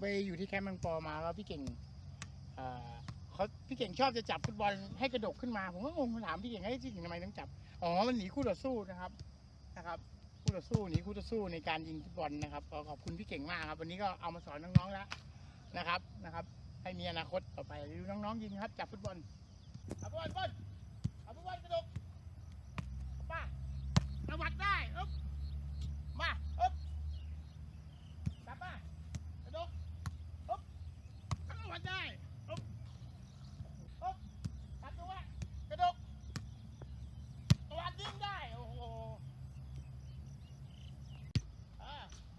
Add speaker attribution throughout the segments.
Speaker 1: ไปอยู่ที่แคมป์บางปอมาแล้วพี่เก่งเขาพี่เก่งชอบจะจับฟุตบอลให้กระดกขึ้นมา ผมก็งงถามพี่เก่งให้พี่เก่งทำไมต้องจับอ๋อมันหนีคู่ต่อสู้นะครับนะครับคู่ต่อสู้หนีคู่ต่อสู้ในการยิงฟุตบอลนะครับขอบคุณพี่เก่งมากครับ วันนี้ก็เอามาสอนน้องๆแล้วนะครับนะครับ ให้มีอนาคตต่อไปดูน้องๆยิงครับจับฟุตบอลเอาฟุตบอลบอลเอาฟุตบอลกระดกป้าตวัดได้อึ๊บมาอึ๊บจับมากระดกอึ๊บตวัดได้อึ๊บอึ๊บจับตัวกระดกตวัดยิงได้โอ้โหอ่า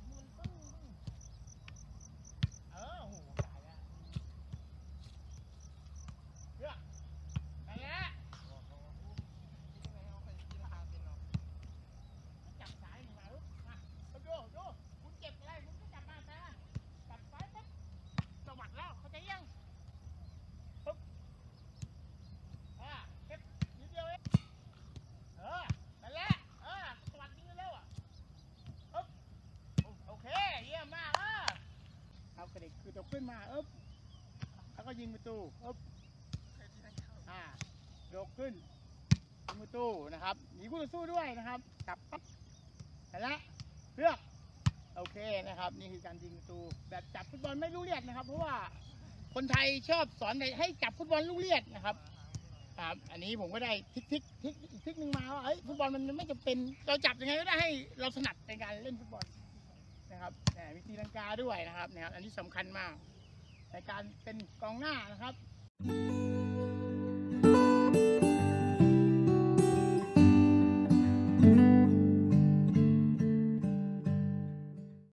Speaker 1: มันปึ้งปึ้งเออโอ้โหตายแล้ว เพื่อนั่นแหละจับสายนี่มาลูกมาเอาดูดูคุณเจ็บอะไรคุณก็จับมาแต่จับสายปั๊บสวัสดแล้วเขาใจยังปึ๊บอ่าเก็บนิดเดียวเองเออนั่นแหละเออสวัสดีแล้วอะปึ๊บโอเคเยี่ยมมากเออเอากระเด็กคือตกขึ้น มาอึ๊บแล้วก็ยิงประตูอึ๊บอ่าโยกขึ้นยิงประตูนะครับหนีคู่ต่อสู้ด้วยนะครับจับปั๊บเห็นละเลือกโอเคนะครับ นี่คือการยิงประตู แบบจับฟุตบอลไม่ลูกเลียดนะครับ เพราะว่าคนไทยชอบสอนให้จับฟุตบอลลูกเลียดนะครับครับอันนี้ผมก็ได้ทิกทิกทิกอีกทิกหนึ่งมาว่าเอ้ยฟุตบอลมันไม่จำเป็นเราจับยังไงก็ได้ให้เราถนัดในการเล่นฟุตบอลนะครับแหมมีตีลังกาด้วยนะครับนะครับ อันนี้สำคัญมาก ในการเป็นกองหน้านะครับ